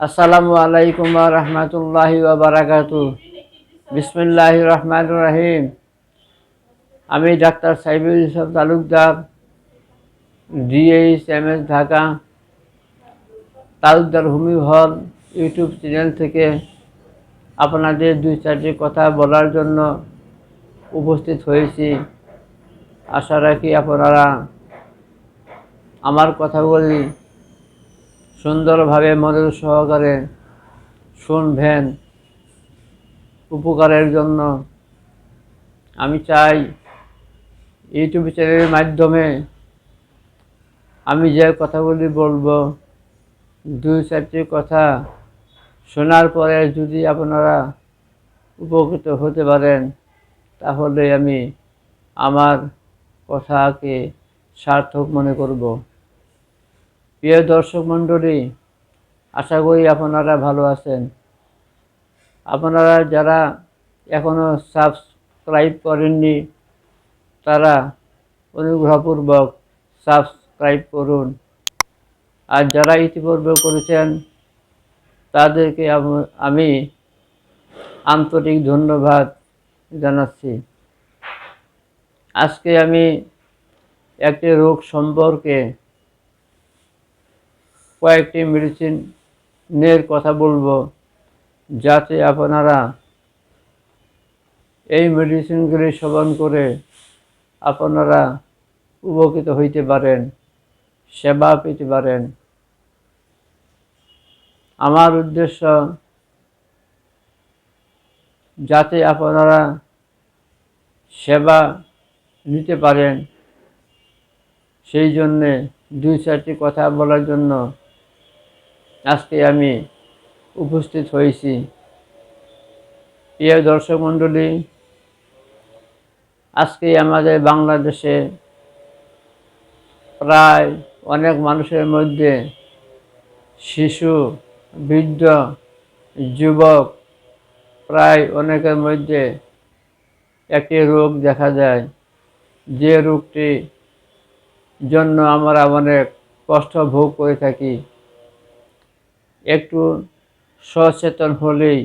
আসসালামু আলাইকুম রহমতুল্লাহি বারাকাতু বিসমিল্লাহ রহমান রাহিম। আমি doctor Saibul Islam Talukdar D H M S Dhaka, Talukdar হুমি হল ইউটিউব চ্যানেল থেকে আপনাদের দুই চারটি কথা বলার জন্য উপস্থিত হয়েছি। আশা রাখি আপনারা আমার কথাগুলি সুন্দরভাবে মনোযোগ সহকারে শুনবেন। উপকারের জন্য আমি চাই ইউটিউব চ্যানেলের মাধ্যমে আমি যে কথাগুলি বলব দুই চারটি কথা শোনার পরে যদি আপনারা উপকৃত হতে পারেন, তাহলে আমি আমার কথাকে সার্থক মনে করব। প্রিয় দর্শক মণ্ডলী, আশা করি আপনারা ভালো আছেন। আপনারা যারা এখনও সাবস্ক্রাইব করেননি, তারা অনুগ্রহপূর্বক সাবস্ক্রাইব করুন। আর যারা ইতিপূর্বে করেছেন, তাদেরকে আম- আন্তরিক ধন্যবাদ জানাচ্ছি। আজকে আমি একটি রোগ সম্পর্কে কয়েকটি মেডিসিনের কথা বলব, যাতে আপনারা এই মেডিসিনগুলি সেবন করে আপনারা উপকৃত হইতে পারেন, সেবা পেতে পারেন। আমার উদ্দেশ্য, যাতে আপনারা সেবা নিতে পারেন, সেই জন্যে দুই চারটি কথা বলার জন্য আজকে আমি উপস্থিত হয়েছি। প্রিয় দর্শক মণ্ডলী, আজকে আমাদের বাংলাদেশে প্রায় অনেক মানুষের মধ্যে শিশু, বৃদ্ধ, যুবক প্রায় অনেকের মধ্যে একটি রোগ দেখা যায় যে রোগটি জন্য আমরা অনেক কষ্ট ভোগ করে থাকি। একটু সচেতন হলেই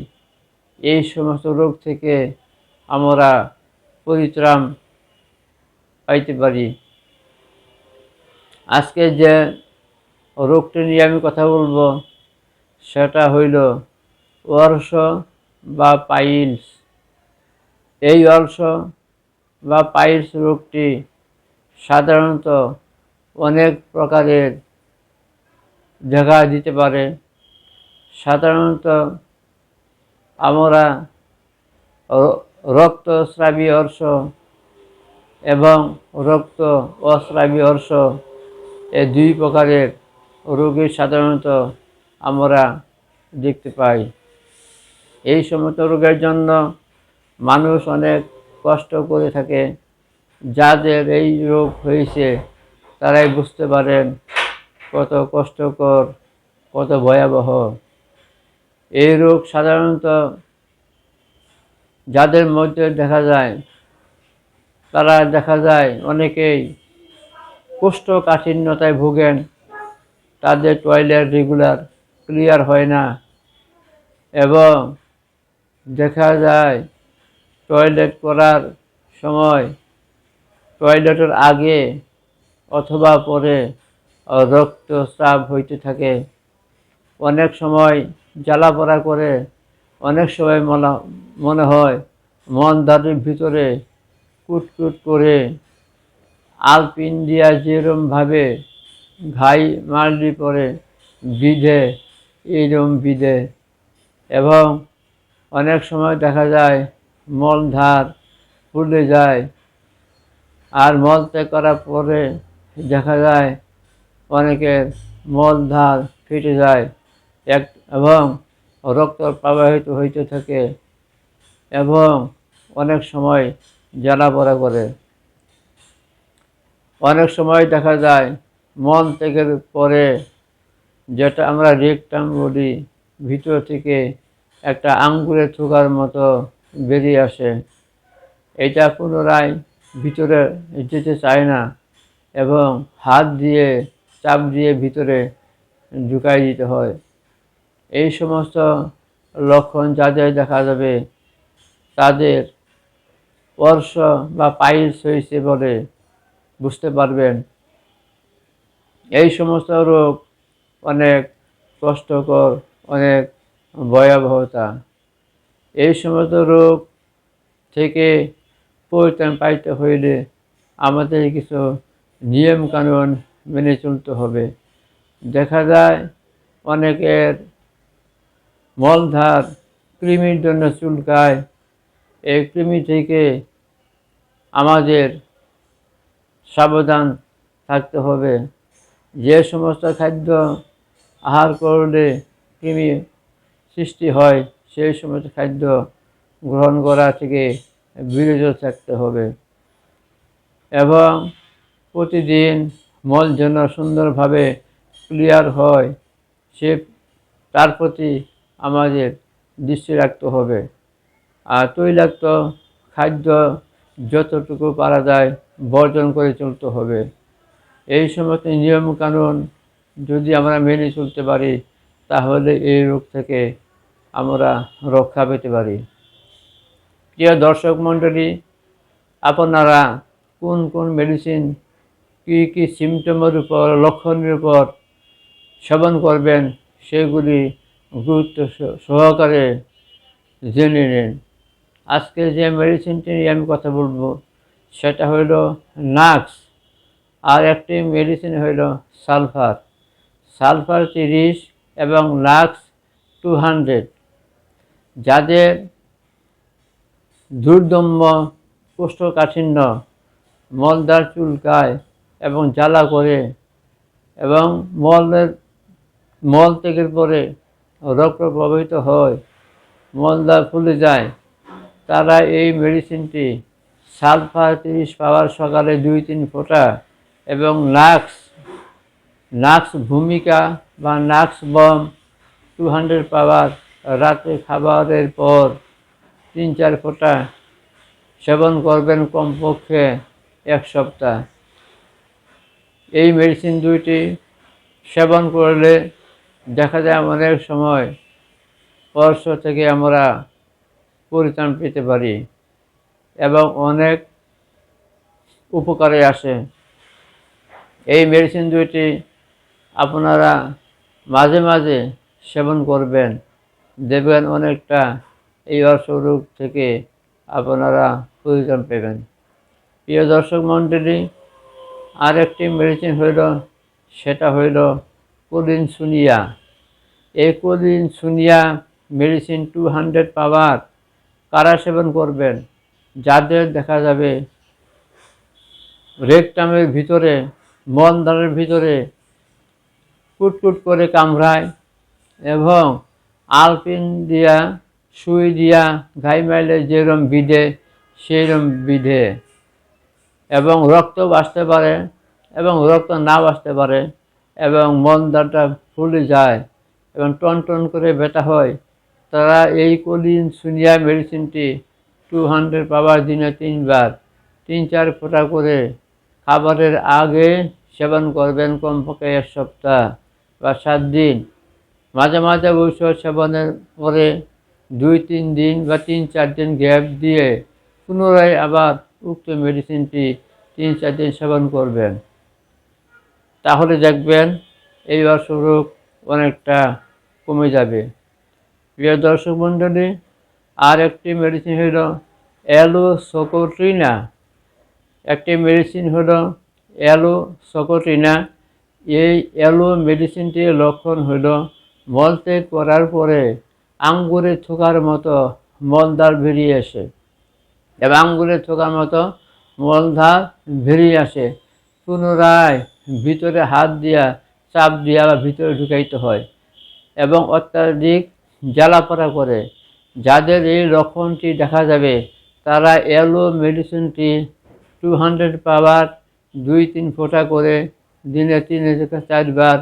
এই সমস্ত রোগ থেকে আমরা পরিত্রাণ পাইতে পারি। আজকে যে রোগটি নিয়ে আমি কথা বলব, সেটা হইল ওয়ার্স বা পাইলস। এই অর্শ বা পাইলস রোগটি সাধারণত অনেক প্রকারের দেখা দিতে পারে। সাধারণত আমরা র- রক্তস্রাবী অর্শ এবং রক্ত অস্রাবী অর্শ এই দুই প্রকারের রোগী সাধারণত আমরা দেখতে পাই। এই সমস্ত রোগের জন্য মানুষ অনেক কষ্ট করে থাকে। যাদের এই রোগ হয়েছে, তারাই বুঝতে পারেন কত কষ্টকর, কত ভয়াবহ। এই রোগ সাধারণত যাদের মধ্যে দেখা যায়, তারা দেখা যায় অনেকেই কোষ্ঠকাঠিন্যতায় ভোগেন, তাদের টয়লেট রেগুলার ক্লিয়ার হয় না এবং দেখা যায় টয়লেট করার সময় টয়লেটের আগে অথবা পরে রক্তস্রাব হইতে থাকে। অনেক সময় জ্বালা পড়া করে অনেক সময় মনে মনে হয় মন দাঁড়ির ভিতরে কুটকুট করে আলপিন দিয়া যেরমভাবে ঘাই মারলি পরে বিধে এইরকম বিধে। এবং অনেক সময় দেখা যায় মলধার ফুলে যায়। আর মল ত্যাগ করার পরে দেখা যায় অনেকের মলধার ফেটে যায়। এক এবং রক্ত প্রবাহিত হইতে থাকে এবং অনেক সময় জ্বালা পড়া করে। অনেক সময় দেখা যায়, মন ত্যাগের পরে যেটা আমরা রেকটাম বলি, ভিতর থেকে একটা আঙ্গুরের থোকার মতো বেরিয়ে আসে। এটা পুনরায় ভিতরে যেতে চায় না এবং হাত দিয়ে, চাপ দিয়ে ভিতরে ঢুকাই দিতে হয়। এই সমস্ত লক্ষণ যাদের দেখা যাবে, তাদের স্পর্শ বা পাইলস হয়েছে বলে বুঝতে পারবেন। এই সমস্ত রোগ অনেক কষ্টকর, অনেক ভয়াবহতা। এই সমস্ত রোগ থেকে পরিত্রাণ পাইতে হইলে আমাদের কিছু নিয়ম কানুন মেনে চলতে হবে। দেখা যায় অনেকের মলধার কৃমির জন্য চুলকায়। এই কৃমি থেকে আমাদের সাবধান থাকতে হবে। যে সমস্ত খাদ্য আহার করলে কৃমি সৃষ্টি হয়, সেই সমস্ত খাদ্য গ্রহণ করা থেকে বিরত থাকতে হবে। এবং প্রতিদিন মল যেন সুন্দরভাবে ক্লিয়ার হয়, সে তার প্রতি আমাদের দৃষ্টি রাখতে হবে। আর তৈলাক্ত খাদ্য যতটুকু পারা যায় বর্জন করে চলতে হবে। এই সমস্ত নিয়মকানুন যদি আমরা মেনে চলতে পারি, তাহলে এই রোগ থেকে আমরা রক্ষা পেতে পারি। প্রিয় দর্শক মণ্ডলী, আপনারা কোন কোন মেডিসিন কী কী সিমটমের উপর, লক্ষণের উপর সেবন করবেন, সেগুলি গুরুত্ব সহ- সহকারে জেনে নিন। আজকে যে মেডিসিনটি নিয়ে আমি কথা বলব, সেটা হইল নাক্স আর একটি মেডিসিন হইল সালফার। সালফার তিরিশ এবং লাক্স টু হান্ড্রেড যাদের দুর্দম্য, কোষ্ঠকাঠিন্য মলদার চুলকায় এবং জ্বালা করে এবং মলের, মল থেকে পরে রক্ত প্রবাহিত হয় মলদার ফুলে যায়। তারা এই মেডিসিনটি সালফার তিরিশ পাওয়ার সকালে দুই তিন ফোঁটা এবং নাক্স নাক্স ভূমিকা বা nux vom two hundred power রাতে খাবারের পর তিন চার ফোঁটা সেবন করবেন কমপক্ষে এক সপ্তাহ। এই মেডিসিন দুইটি সেবন করলে দেখা যায় অনেক সময় স্পর্শ থেকে আমরা পরিত্রাণ পেতে পারি এবং অনেক উপকারে আসে। এই মেডিসিন দুইটি আপনারা মাঝে মাঝে সেবন করবেন। দেখবেন অনেকটা এই অর্শরোগ থেকে আপনারা পরিত্রাণ পাবেন। প্রিয় দর্শক মণ্ডলী আরেকটি মেডিসিন হইল, সেটা হইল কোলিন সুনিয়া এই collinsonia medicine two hundred power কারা সেবন করবেন, যাদের দেখা যাবে রেকটামের ভিতরে মলদ্বারের ভিতরে কুটকুট করে কামড়ায় এবং আলপিন দিয়া, সুই দিয়া ঘাই মাইলে যেরম বিধে, সেইরম বিধে এবং রক্ত বাঁচতে পারে এবং রক্ত না বাঁচতে পারে। এবং মলদ্বারটা ফুলে যায় এবং টন টন করে ব্যথা হয়। তারা এই কলিন সুনিয়া মেডিসিনটি টু হান্ড্রেড পাওয়ার দিনে তিনবার তিন চার ফোঁটা করে খাবারের আগে সেবন করবেন কমপক্ষে এক সপ্তাহ বা সাত দিন। মাঝে মাঝে ঔষধ সেবনের পরে দুই, তিন দিন বা তিন চার দিন গ্যাপ দিয়ে পুনরায় আবার উক্ত মেডিসিনটি তিন চার দিন সেবন করবেন। তাহলে দেখবেন এই অসুখ অনেকটা কমে যাবে। প্রিয় দর্শক মণ্ডলী আর একটি মেডিসিন হলো অ্যালো সোকোট্রিনা একটি মেডিসিন হলো অ্যালো সোকোট্রিনা এই অ্যালো মেডিসিনটির লক্ষণ হলো মলত্যাগ করার পরে আঙ্গুরে থোকার মতো মলদার বেরিয়ে আসে এবং আঙ্গুরে থোকার মতো মলধার বেরিয়ে আসে। পুনরায় ভিতরে হাত দিয়া, চাপ দিয়া বা ভিতরে ঢুকাইতে হয় এবং অত্যাধিক জ্বালাপড়া করে। যাদের এই লক্ষণটি দেখা যাবে, তারা এলো মেডিসিনটি টু হান্ড্রেড পাওয়ার দুই তিন ফোঁটা করে দিনে তিন চারবার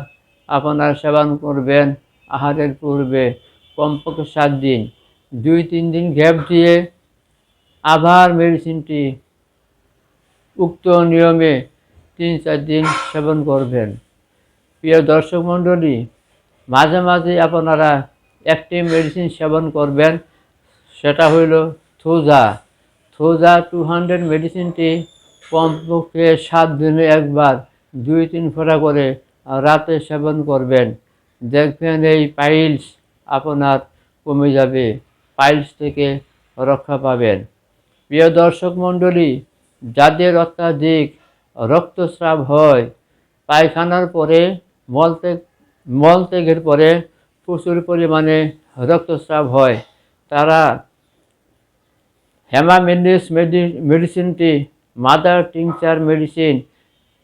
আপনার সেবন করবেন আহারের পূর্বে, কমপক্ষে সাত দিন। দুই তিন দিন গ্যাপ দিয়ে আবার মেডিসিনটি উক্ত নিয়মে তিন, চার দিন সেবন করবেন। প্রিয় দর্শক মণ্ডলী, মাঝে মাঝে আপনারা একটি মেডিসিন সেবন করবেন, সেটা হইল থোজা। থোজা টু হান্ড্রেড মেডিসিনটি কমপক্ষে সাত দিনে একবার, দুই, তিন ফোঁটা করে রাতে সেবন করবেন। দেখবেন এই পাইলস আপনার কমে যাবে পাইলস থেকে রক্ষা পাবেন। প্রিয় দর্শক মণ্ডলী, যাদের অত্যাধিক রক্তস্রাব হয়। পায়খানার পরে মলত্যাগ মলত্যাগের পরে প্রচুর পরিমাণে রক্তস্রাব হয়। তারা হেমামেন্ডিস মেডি, মেডিসিনটি, মাদার টিংচার মেডিসিন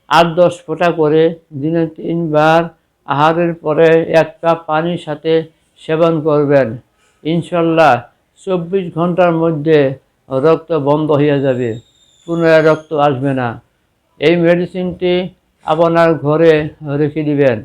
আট দশ ফোঁটা করে দিনে তিনবার আহারের পরে এক কাপ পানির সাথে সেবন করবেন। ইনশাল্লাহ চব্বিশ ঘণ্টার মধ্যে রক্ত বন্ধ হয়ে যাবে। পুনরায় রক্ত আসবে না। এই মেডিসিনটি আপনার ঘরে রেখে দিবেন।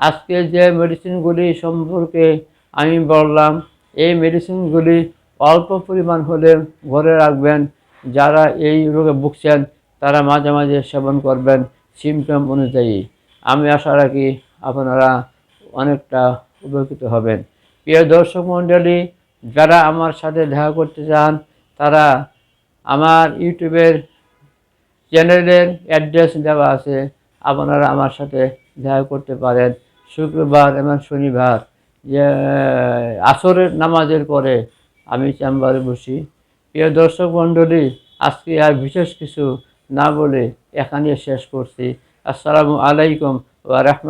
আজকে যে মেডিসিনগুলি সম্পর্কে আমি বললাম, এই মেডিসিনগুলি অল্প পরিমাণ হলে ঘরে রাখবেন। যারা এই রোগে ভুগছেন, তারা মাঝে মাঝে সেবন করবেন সিমটম অনুযায়ী। আমি আশা রাখি আপনারা অনেকটা উপকৃত হবেন। প্রিয় দর্শক মণ্ডলী, যারা আমার সাথে দেখা করতে চান, তারা আমার ইউটিউবের চ্যানেলের অ্যাড্রেস দেওয়া আছে, আপনারা আমার সাথে দেখা করতে পারেন। শুক্রবার এবং শনিবার আসরের নামাজের পরে আমি চেম্বারে বসি। প্রিয় দর্শক মণ্ডলী, আজকে আর বিশেষ কিছু না বলে এখানে শেষ করছি। আসসালামু আলাইকুম ওয়া রাহমা